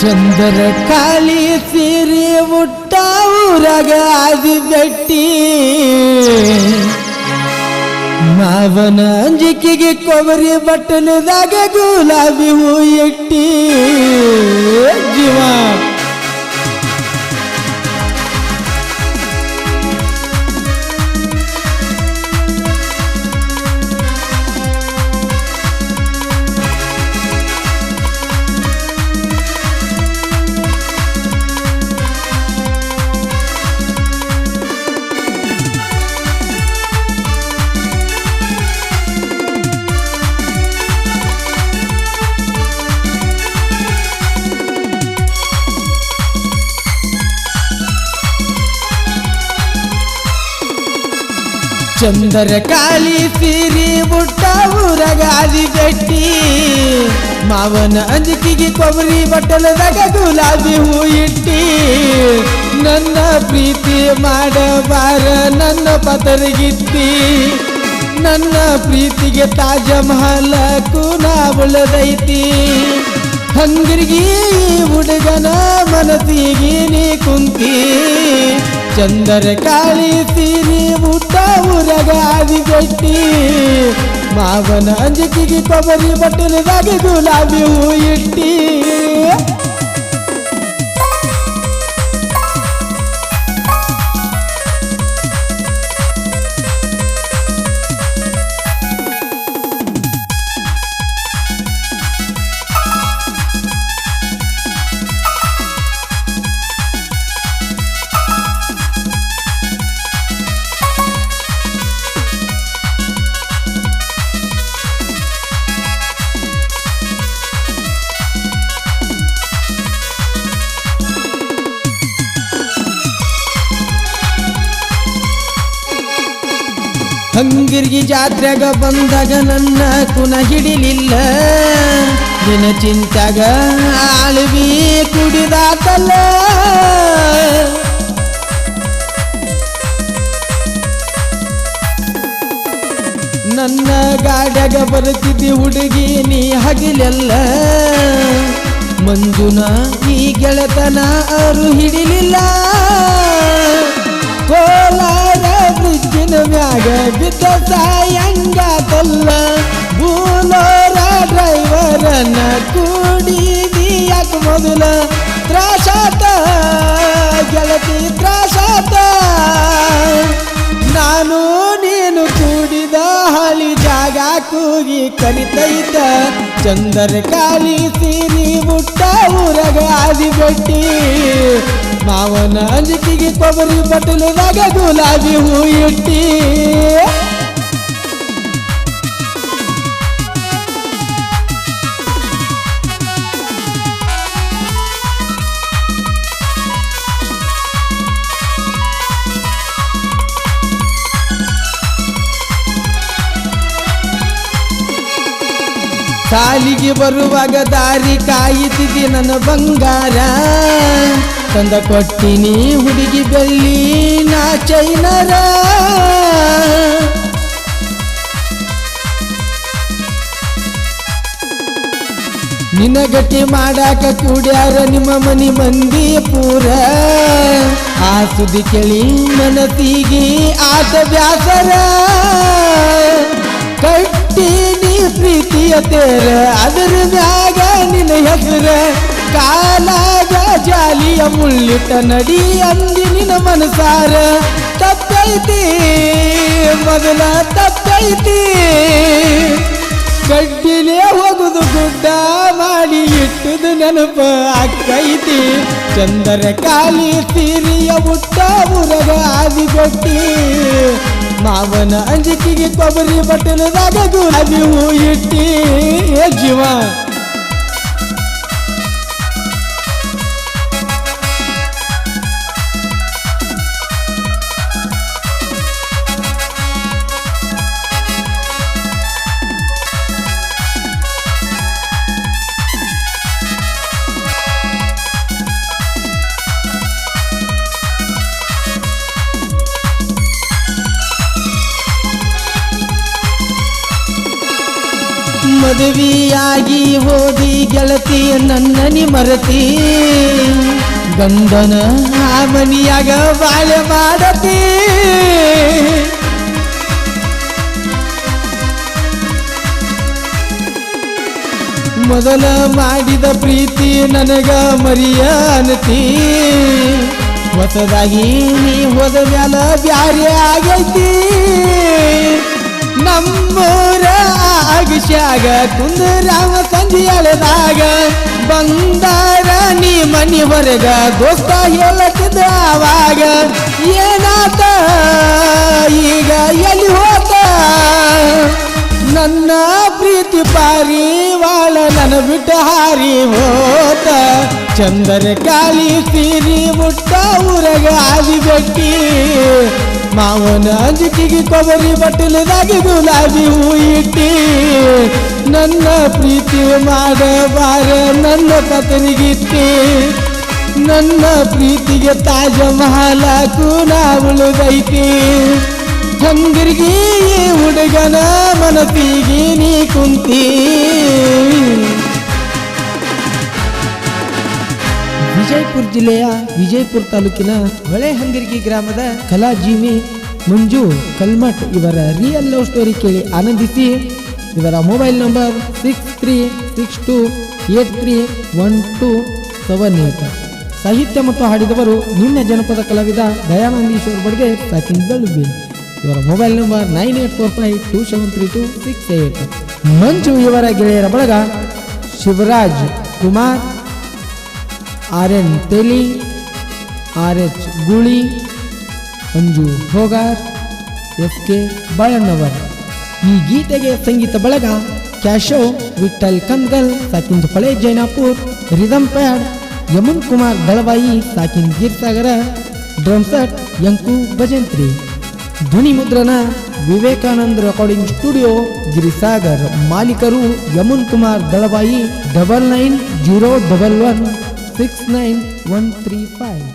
ಚಂದರ ಕಾಲಿ ಸೀರೆ ಮುಟ್ಟ ಊರಾಗ ಬೆಟ್ಟಿ. ಮಾವನ ಅಂಜಿಕೆಗೆ ಕೊಬ್ಬರಿ ಬಟ್ಟಲದಾಗ ಗುಲಾಬಿ ಹೂ ಇಟ್ಟಿ ಜೀವ ಚಂದರ ಕಾಲಿ ಸಿರಿ ಬುಟ್ಟ ಊರ ಗಾಲಿ ಬೆಟ್ಟಿ. ಮಾವನ ಅಂಜಿಕೆಗೆ ಕೊಬ್ಬರಿ ಬಟ್ಟಲದಾಗ ಗುಲಾಬಿ ಹೂ ಇಟ್ಟಿ. ನನ್ನ ಪ್ರೀತಿ ಮಾಡಬಾರ ನನ್ನ ಪತರಗಿತ್ತಿ. ನನ್ನ ಪ್ರೀತಿಗೆ ತಾಜ ಮಹಲ ಕೂನ ಉಳದೈತಿ ಹಂಗಿರ್ಗಿ ಹುಡುಗನ ಮನಸ್ಸಿಗೆ ನೀ ಕುಂತಿ. ಚಂದರ ಕಾಳಿ ಸೀರಿ ಊಟ ಊರಗ ಆದಿ ಗಟ್ಟಿ ಮಾವನ ಅಂಜಿಕೆಗೆ ಕೊಬ್ಬರಿ ಬಟ್ಟಲದಾಗ ಗುಲಾಬಿ ಹೂ ಇಟ್ಟಿ ಹಂಗಿರ್ಗಿ ಜಾತ್ರೆಗ ಬಂದಾಗ ನನ್ನ ಕುನ ಹಿಡಿಲಿಲ್ಲ. ದಿನ ಚಿಂತಾಗ ಆಳ್ವಿ ಕುಡಿದಾತಲ್ಲ. ನನ್ನ ಗಾಡ್ಯಾಗ ಬರುತ್ತಿದ್ದಿ ಹುಡುಗಿ, ನೀ ಹಗಿಲೆಲ್ಲ. ಮಂಜುನ ಈ ಗೆಳೆತನ ಅರು ಹಿಡಿಲಿಲ್ಲ. ಕೋಲಾರ ಬ್ರಿಡ್ಜಿನ ಮ್ಯಾಗ ಬಿದ್ದ ಸಾಯಂಗಾತಲ್ಲ ಬೂಲೋರ ಡ್ರೈವರನ್ನ ಕೂಡಿದಿ ಯಾಕ ಮೊದಲ? ಕೂಗಿ ಕಲಿತೈತ. ಚಂದರ ಕಾಲಿ ಸೀರಿ ಮುಟ್ಟ ಊರಗ ಆದಿಗೊಟ್ಟಿ ಮಾವನ ಅಂಜಿಕೆಗೆ ಕೊಬ್ಬರಿ ಬಟ್ಟಲದಾಗ ಗುಲಾಬಿ ಹೂ ಇಟ್ಟಿ. ಸಾಲಿಗೆ ಬರುವಾಗ ದಾರಿ ಕಾಯಿತಿದೆ ನನ್ನ ಬಂಗಾರ. ತಂದ ಕೊಟ್ಟಿನಿ ಹುಡುಗಿ ಬೆಳ್ಳಿ ನಾ ಚೈನರ. ನಿನ್ನ ಗಟ್ಟಿ ಮಾಡಾಕ ಕೂಡ್ಯಾರ ನಿಮ್ಮ ಮನಿ ಮಂದಿ ಪೂರ. ಆ ಸುದ್ದಿ ಕೇಳಿ ಮನತಿಗೆ ಆತ ಬ್ಯಾಸರ. ಕಟ್ಟಿ ಪ್ರೀತಿಯ ತೇರ ಅದರ ಮ್ಯಾಗ ನಿನ್ನ ಹೆಸರ ಕಾಲಾಗ ಜಾಲಿಯ ಮುಳ್ಳಿಟ ನಡಿ ಅಂದಿ ನಿನ್ನ ಮನಸಾರ. ತಪ್ಪೈತಿ, ಮೊದಲ ತಪ್ಪೈತಿ. ಗಡ್ಡಿಲೇ ಹೋಗುದು ಗುಡ್ಡ ನೆನಪ ಅಕ್ಕೈತಿ. ಚಂದರ ಕಾಲಿ ಸೀರಿಯ ಮುರಗ ಆದಿಗೊಟ್ಟಿ ಮಾವನ ಅಂಜಿಕೆಗೆ ಕೊಬ್ಬರಿ ಬಟ್ಟಲದಾಗ ಗುಲಾಬಿ ಹೂ ಇಟ್ಟಿ. ಜೀವ ಮದುವೆಯಾಗಿ ಹೋದಿ ಗೆಳತಿ ನನ್ನನಿ ಮರತಿ. ಗಂಡನ ಆ ಮನಿಯಾಗ ಬಾಳೆ ಮಾಡತಿ. ಮೊದಲ ಮಾಡಿದ ಪ್ರೀತಿ ನನಗ ಮರಿಯ ಅನತಿ. ಹೊಸದಾಗಿ ನೀ ಹೋದ ಮ್ಯಾಲ ಬ್ಯಾರೆ ಆಗೈತಿ. ನಮ್ಮೂರ ಅಗಶ್ಯಾಗ ಕುಂದರಾಮ ಸಂಜೆ ಎಳೆದಾಗ ಬಂದಾರ ನೀ ಮನಿ ಹೊರಗ ದೋಸ್ತ ಹೇಳತ್ತಿದ್ದ ಆವಾಗ. ಏನಾತ? ಈಗ ಎಲ್ಲಿ ಹೋತ? ನನ್ನ ಪ್ರೀತಿ ಪಾರಿವಾಳ ನನ್ನ ಬಿಟ್ಟ ಹಾರಿ ಹೋತ. ಚಂದರ ಕಾಲಿ ಸೀರಿ ಮುಟ್ಟ ಊರಗ ಆದಿ ಬೆಟ್ಟಿ ಮಾವನ ಅಂಜಿಕೆಗೆ ಕೊಬರಿ ಬಟ್ಟಲದಾಗಿ ಗುಲಾಬಿ ಹೂ ಇಟ್ಟಿ, ನನ್ನ ಪ್ರೀತಿ ಮಾಡಬಾರ ನನ್ನ ಪತನಿಗಿಟ್ಟಿ. ನನ್ನ ಪ್ರೀತಿಗೆ ತಾಜ ಮಹಲ ಕೂನ ಉಳಿದೈತಿ ಹಂಗರಿಗೆ ಹುಡುಗನ ಮನಸ್ಸಿಗೆ ನೀ ಕುಂತಿ. ವಿಜಯಪುರ ಜಿಲ್ಲೆಯ ವಿಜಯಪುರ ತಾಲೂಕಿನ ಹೊಳೆ ಹಂಗರ್ಗಿ ಗ್ರಾಮದ ಕಲಾಜೀವಿ ಮಂಜು ಕಲ್ಮಠ್ ಇವರ ರಿಯಲ್ ಲವ್ ಸ್ಟೋರಿ ಕೇಳಿ ಆನಂದಿಸಿ. ಇವರ mobile number six three six two eight three one two seven eight ಸಾಹಿತ್ಯ ಮತ್ತು ಹಾಡಿದವರು ನಿನ್ನೆ ಜನಪದ ಕಲಾವಿದ ದಯಾನಂದೀಶ್ವರ ಬಡ್ಗೆ ಪ್ಯಾಕಿಂಗ್ ಇವರ mobile number nine eight four five two seven three two six eight Manju ಇವರ ಗೆಳೆಯರ ಬಳಗ Shivraj Kumar, R N Teli R H Gooli Anju Hogar S K Balannavar. ಈ ಗೀತೆಗೆ ಸಂಗೀತ ಬಳಗ ಕ್ಯಾಶೋ ವಿಠಲ್ ಕಂದಲ್ ಸಾಕಿಂದ್ ಪಳೆ ಜೈನಾಪುರ್, ರಿದಮ್ ಪ್ಯಾಡ್, ಯಮುನ್ ಕುಮಾರ್ ದಳವಾಯಿ ಸಾಕಿಂದ್ ಗೀರ್ಸಾಗರ ಡ್ರಮ್ ಸೆಟ್, ಯಂಕು ಭಜಂತ್ರಿ. ಧ್ವನಿ ಮುದ್ರಣ ವಿವೇಕಾನಂದ್ ರೆಕಾರ್ಡಿಂಗ್ ಸ್ಟುಡಿಯೋ, ಗಿರಿಸಾಗರ್ ಮಾಲೀಕರು, Yamun Kumar Dalavayi, double nine zero double one six nine one three five.